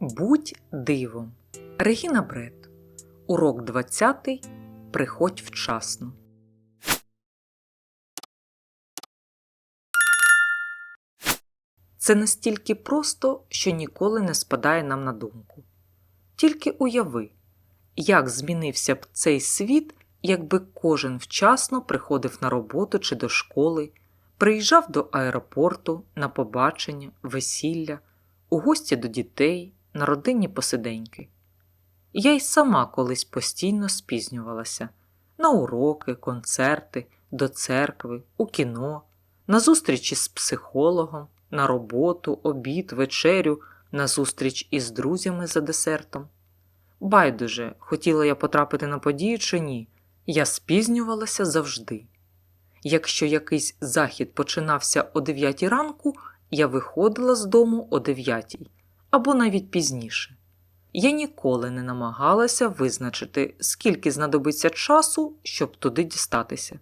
Будь дивом. Регіна Бред. Урок 20. Приходь вчасно. Це настільки просто, що ніколи не спадає нам на думку. Тільки уяви, як змінився б цей світ, якби кожен вчасно приходив на роботу чи до школи, приїжджав до аеропорту на побачення, весілля, у гості до дітей, на родинні посиденьки. Я й сама колись постійно спізнювалася на уроки, концерти, до церкви, у кіно, на зустрічі з психологом, на роботу, обід, вечерю, на зустріч із друзями за десертом. Байдуже, хотіла я потрапити на подію чи ні, я спізнювалася завжди. Якщо якийсь захід починався о 9 ранку, я виходила з дому о 9 або навіть пізніше. Я ніколи не намагалася визначити, скільки знадобиться часу, щоб туди дістатися.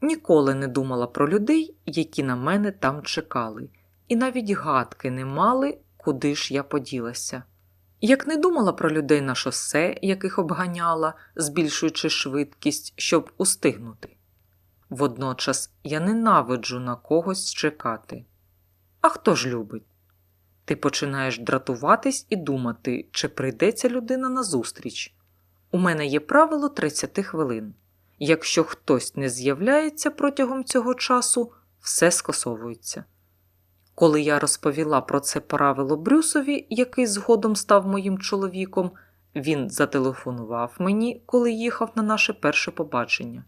Ніколи не думала про людей, які на мене там чекали, і навіть гадки не мали, куди ж я поділася. Як не думала про людей на шосе, яких обганяла, збільшуючи швидкість, щоб устигнути. Водночас я ненавиджу на когось чекати. А хто ж любить? Ти починаєш дратуватись і думати, чи прийдеться людина на зустріч. У мене є правило 30 хвилин. Якщо хтось не з'являється протягом цього часу, все скасовується. Коли я розповіла про це правило Брюсові, який згодом став моїм чоловіком, він зателефонував мені, коли їхав на наше перше побачення.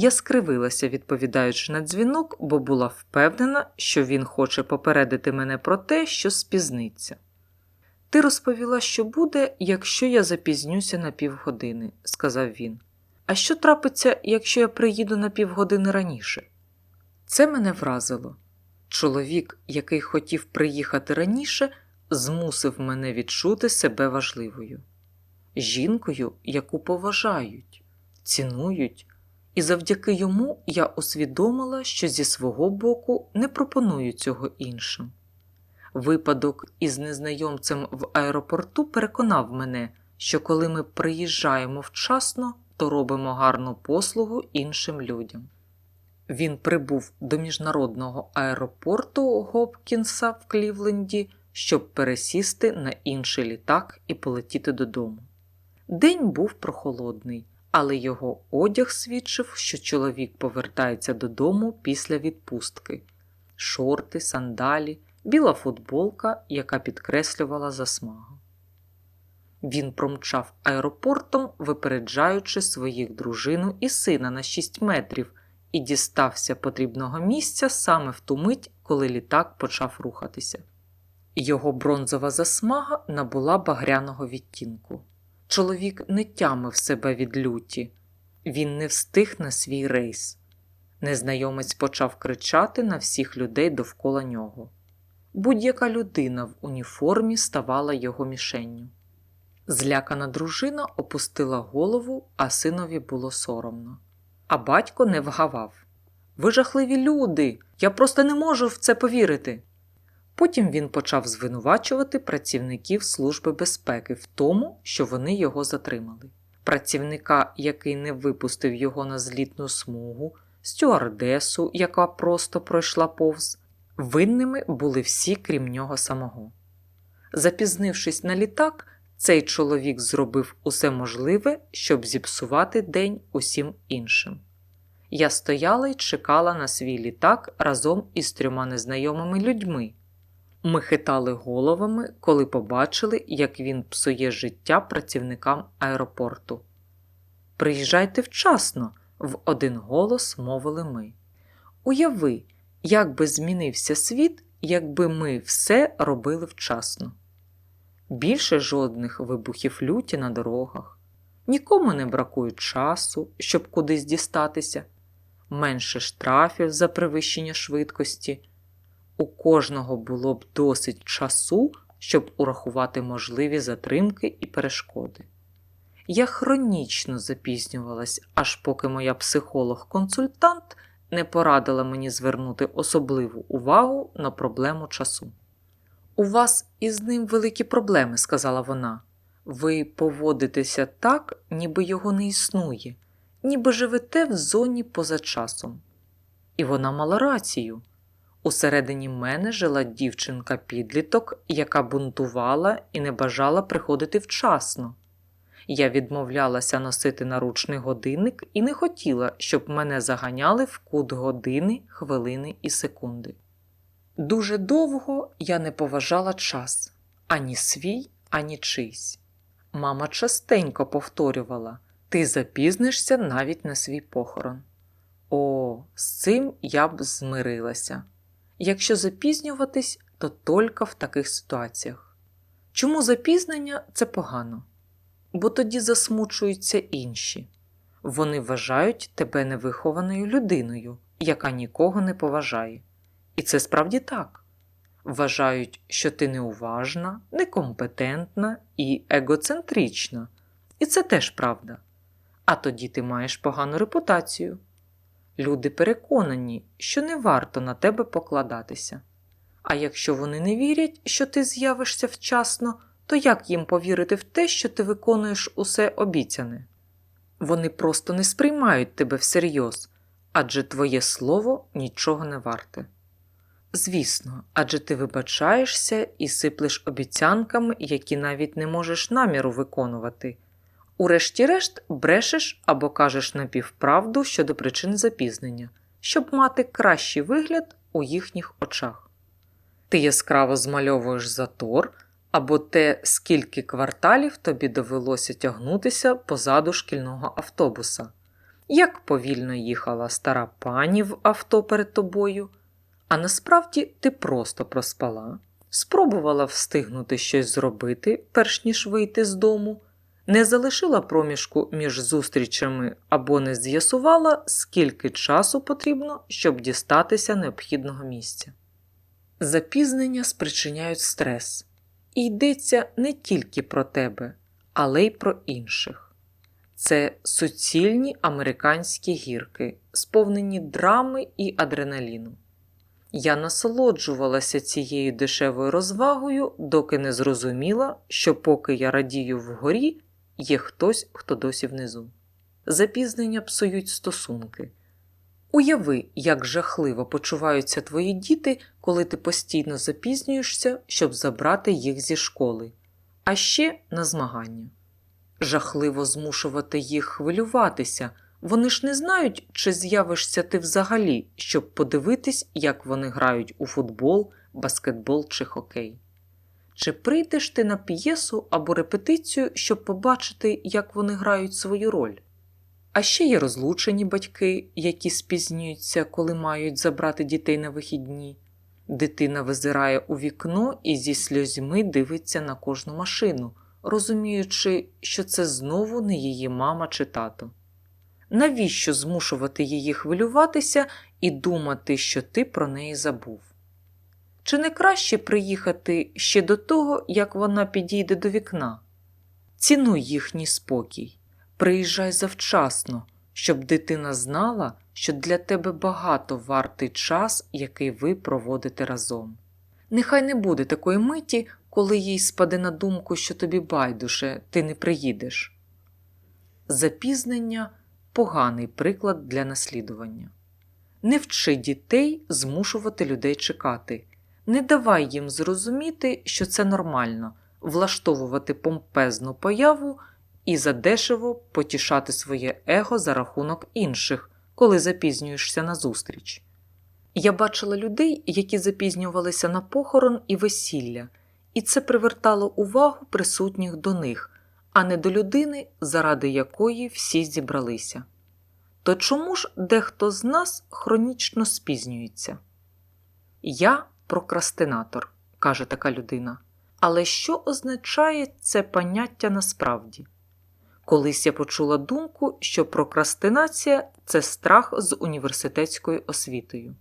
Я скривилася, відповідаючи на дзвінок, бо була впевнена, що він хоче попередити мене про те, що спізниться. Ти розповіла, що буде, якщо я запізнюся на півгодини, сказав він. А що трапиться, якщо я приїду на півгодини раніше? Це мене вразило. Чоловік, який хотів приїхати раніше, змусив мене відчути себе важливою, жінкою, яку поважають, цінують, і завдяки йому я усвідомила, що зі свого боку не пропоную цього іншим. Випадок із незнайомцем в аеропорту переконав мене, що коли ми приїжджаємо вчасно, то робимо гарну послугу іншим людям. Він прибув до міжнародного аеропорту Гопкінса в Клівленді, щоб пересісти на інший літак і полетіти додому. День був прохолодний, але його одяг свідчив, що чоловік повертається додому після відпустки, шорти, сандалі, біла футболка, яка підкреслювала засмагу. Він промчав аеропортом, випереджаючи своїх дружину і сина на 6 метрів і дістався потрібного місця саме в ту мить, коли літак почав рухатися. Його бронзова засмага набула багряного відтінку. Чоловік не тямив себе від люті, він не встиг на свій рейс. Незнайомець почав кричати на всіх людей довкола нього. Будь-яка людина в уніформі ставала його мішенню. Злякана дружина опустила голову, а синові було соромно. А батько не вгавав. Ви жахливі люди, я просто не можу в це повірити. Потім він почав звинувачувати працівників Служби безпеки в тому, що вони його затримали. Працівника, який не випустив його на злітну смугу, стюардесу, яка просто пройшла повз, винними були всі, крім нього самого. Запізнившись на літак, цей чоловік зробив усе можливе, щоб зіпсувати день усім іншим. Я стояла й чекала на свій літак разом із трьома незнайомими людьми. Ми хитали головами, коли побачили, як він псує життя працівникам аеропорту. Приїжджайте вчасно, в один голос мовили ми. Уяви, як би змінився світ, якби ми все робили вчасно. Більше жодних вибухів люті на дорогах, нікому не бракує часу, щоб кудись дістатися, менше штрафів за перевищення швидкості. У кожного було б досить часу, щоб урахувати можливі затримки і перешкоди. Я хронічно запізнювалась, аж поки моя психолог-консультант не порадила мені звернути особливу увагу на проблему часу. У вас із ним великі проблеми, сказала вона. Ви поводитеся так, ніби його не існує, ніби живете в зоні поза часом. І вона мала рацію. Усередині мене жила дівчинка-підліток, яка бунтувала і не бажала приходити вчасно. Я відмовлялася носити наручний годинник і не хотіла, щоб мене заганяли в кут години, хвилини і секунди. Дуже довго я не поважала час ані свій, ані чийсь. Мама частенько повторювала ти запізнишся навіть на свій похорон. О, з цим я б змирилася. Якщо запізнюватись, то тільки в таких ситуаціях. Чому запізнення це погано? Бо тоді засмучуються інші. Вони вважають тебе невихованою людиною, яка нікого не поважає. І це справді так. Вважають, що ти неуважна, некомпетентна і егоцентрична. І це теж правда. А тоді ти маєш погану репутацію. Люди переконані, що не варто на тебе покладатися. А якщо вони не вірять, що ти з'явишся вчасно, то як їм повірити в те, що ти виконуєш усе обіцяне? Вони просто не сприймають тебе всерйоз, адже твоє слово нічого не варте. Звісно, адже ти вибачаєшся і сиплеш обіцянками, які навіть не можеш наміру виконувати. Урешті-решт брешеш або кажеш напівправду щодо причин запізнення, щоб мати кращий вигляд у їхніх очах. Ти яскраво змальовуєш затор або те, скільки кварталів тобі довелося тягнутися позаду шкільного автобуса, як повільно їхала стара пані в авто перед тобою, а насправді ти просто проспала, спробувала встигнути щось зробити, перш ніж вийти з дому не залишила проміжку між зустрічами або не з'ясувала, скільки часу потрібно, щоб дістатися необхідного місця. Запізнення спричиняють стрес, і йдеться не тільки про тебе, але й про інших. Це суцільні американські гірки, сповнені драми і адреналіну. Я насолоджувалася цією дешевою розвагою, доки не зрозуміла, що поки я радію вгорі, є хтось, хто досі внизу. Запізнення псують стосунки. Уяви, як жахливо почуваються твої діти, коли ти постійно запізнюєшся, щоб забрати їх зі школи, а ще на змагання. Жахливо змушувати їх хвилюватися. Вони ж не знають, чи з'явишся ти взагалі, щоб подивитись, як вони грають у футбол, баскетбол чи хокей. Чи прийдеш ти на п'єсу або репетицію, щоб побачити, як вони грають свою роль? А ще є розлучені батьки, які спізнюються, коли мають забрати дітей на вихідні. Дитина визирає у вікно і зі сльозьми дивиться на кожну машину, розуміючи, що це знову не її мама чи тато. Навіщо змушувати її хвилюватися і думати, що ти про неї забув? Чи не краще приїхати ще до того, як вона підійде до вікна? Цінуй їхній спокій, приїжджай завчасно, щоб дитина знала, що для тебе багато вартий час, який ви проводите разом. Нехай не буде такої миті, коли їй спаде на думку, що тобі байдуже, ти не приїдеш. Запізнення поганий приклад для наслідування. Не вчи дітей змушувати людей чекати. Не давай їм зрозуміти, що це нормально влаштовувати помпезну появу і задешево потішати своє его за рахунок інших, коли запізнюєшся на зустріч. Я бачила людей, які запізнювалися на похорон і весілля, і це привертало увагу присутніх до них, а не до людини, заради якої всі зібралися. То чому ж дехто з нас хронічно спізнюється? Я прокрастинатор, каже така людина. Але що означає це поняття насправді? Колись я почула думку, що прокрастинація це страх з університетською освітою.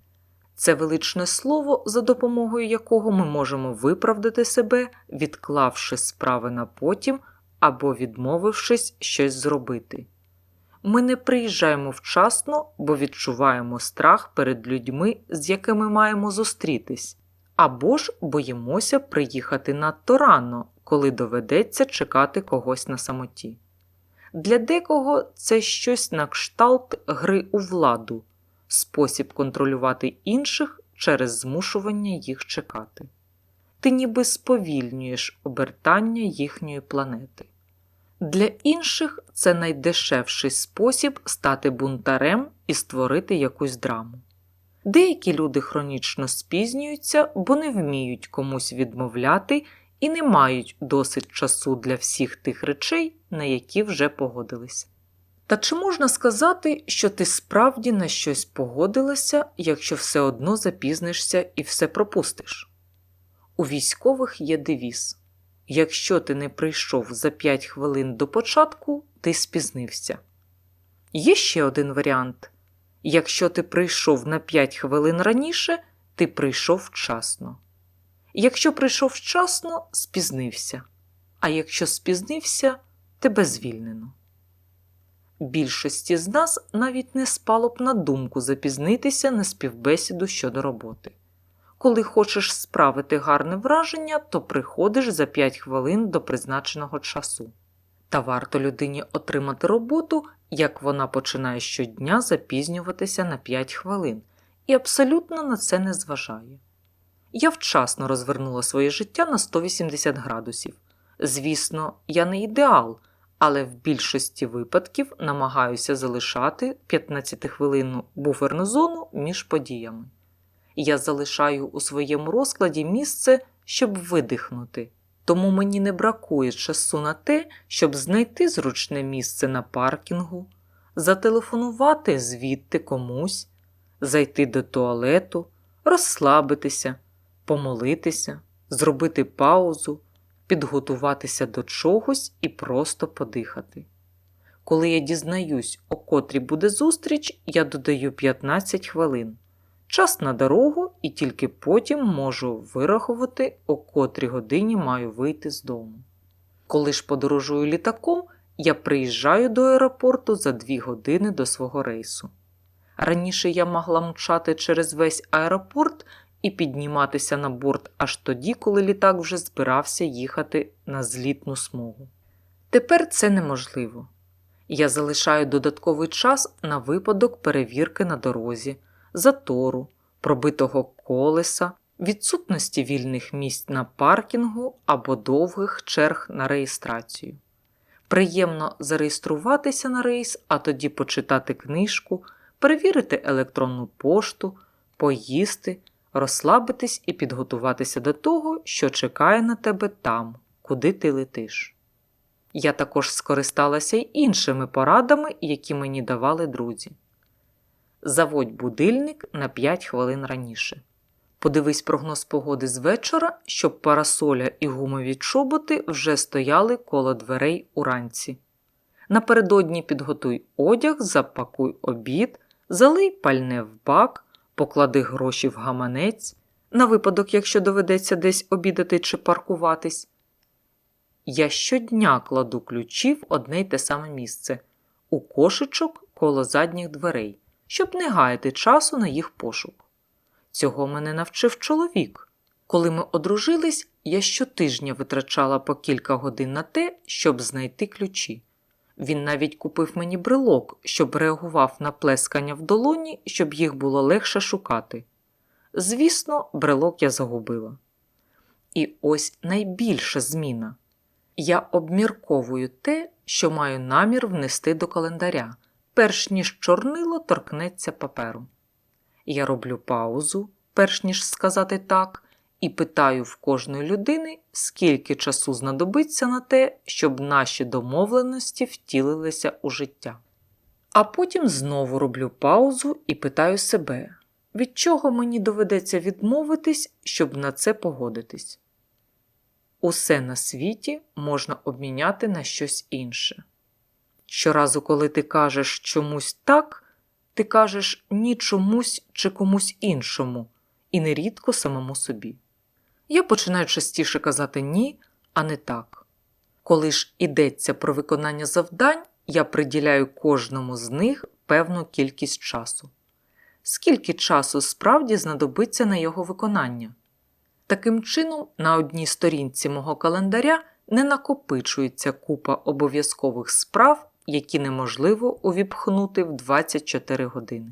Це величне слово, за допомогою якого ми можемо виправдати себе, відклавши справи на потім або відмовившись щось зробити. Ми не приїжджаємо вчасно, бо відчуваємо страх перед людьми, з якими маємо зустрітись, або ж боїмося приїхати надто рано, коли доведеться чекати когось на самоті. Для декого це щось на кшталт гри у владу, спосіб контролювати інших через змушування їх чекати. Ти ніби сповільнюєш обертання їхньої планети. Для інших це найдешевший спосіб стати бунтарем і створити якусь драму. Деякі люди хронічно спізнюються, бо не вміють комусь відмовляти і не мають досить часу для всіх тих речей, на які вже погодилися. Та чи можна сказати, що ти справді на щось погодилася, якщо все одно запізнишся і все пропустиш? У військових є девіз якщо ти не прийшов за 5 хвилин до початку, ти спізнився. Є ще один варіант якщо ти прийшов на 5 хвилин раніше, ти прийшов вчасно. Якщо прийшов вчасно, спізнився, а якщо спізнився, тебе звільнено. Більшості з нас навіть не спало б на думку запізнитися на співбесіду щодо роботи. Коли хочеш справити гарне враження, то приходиш за 5 хвилин до призначеного часу. Та варто людині отримати роботу, як вона починає щодня запізнюватися на 5 хвилин і абсолютно на це не зважає. Я вчасно розвернула своє життя на 180 градусів. Звісно, я не ідеал, але в більшості випадків намагаюся залишати 15-хвилинну буферну зону між подіями. Я залишаю у своєму розкладі місце, щоб видихнути, тому мені не бракує часу на те, щоб знайти зручне місце на паркінгу, зателефонувати звідти комусь, зайти до туалету, розслабитися, помолитися, зробити паузу, підготуватися до чогось і просто подихати. Коли я дізнаюсь, о котрій буде зустріч, я додаю 15 хвилин. Час на дорогу і тільки потім можу вирахувати, о котрій годині маю вийти з дому. Коли ж подорожую літаком, я приїжджаю до аеропорту за 2 години до свого рейсу. Раніше я могла мчати через весь аеропорт і підніматися на борт аж тоді, коли літак вже збирався їхати на злітну смугу. Тепер це неможливо. Я залишаю додатковий час на випадок перевірки на дорозі, затору, пробитого колеса, відсутності вільних місць на паркінгу або довгих черг на реєстрацію. Приємно зареєструватися на рейс, а тоді почитати книжку, перевірити електронну пошту, поїсти, розслабитись і підготуватися до того, що чекає на тебе там, куди ти летиш. Я також скористалася й іншими порадами, які мені давали друзі. Заводь будильник на 5 хвилин раніше. Подивись прогноз погоди з вечора, щоб парасоля і гумові чоботи вже стояли коло дверей уранці. Напередодні підготуй одяг, запакуй обід, залий пальне в бак, поклади гроші в гаманець, на випадок, якщо доведеться десь обідати чи паркуватись. Я щодня кладу ключі в одне й те саме місце у кошечок коло задніх дверей, щоб не гаяти часу на їх пошук. Цього мене навчив чоловік. Коли ми одружились, я щотижня витрачала по кілька годин на те, щоб знайти ключі. Він навіть купив мені брелок, щоб реагував на плескання в долоні, щоб їх було легше шукати. Звісно, брелок я загубила. І ось найбільша зміна. Я обмірковую те, що маю намір внести до календаря, перш ніж чорнило торкнеться паперу. Я роблю паузу, перш ніж сказати так, і питаю в кожної людини, скільки часу знадобиться на те, щоб наші домовленості втілилися у життя. А потім знову роблю паузу і питаю себе, від чого мені доведеться відмовитись, щоб на це погодитись. Усе на світі можна обміняти на щось інше. Щоразу, коли ти кажеш чомусь так, ти кажеш ні чомусь чи комусь іншому, і нерідко самому собі. Я починаю частіше казати ні, а не так. Коли ж ідеться про виконання завдань, я приділяю кожному з них певну кількість часу. Скільки часу справді знадобиться на його виконання? Таким чином, на одній сторінці мого календаря не накопичується купа обов'язкових справ, які неможливо увіпхнути в 24 години.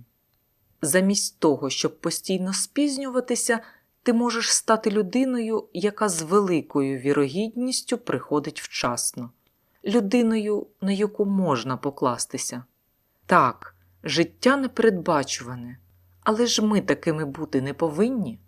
Замість того, щоб постійно спізнюватися, ти можеш стати людиною, яка з великою вірогідністю приходить вчасно, людиною, на яку можна покластися. Так, життя непередбачуване, але ж ми такими бути не повинні.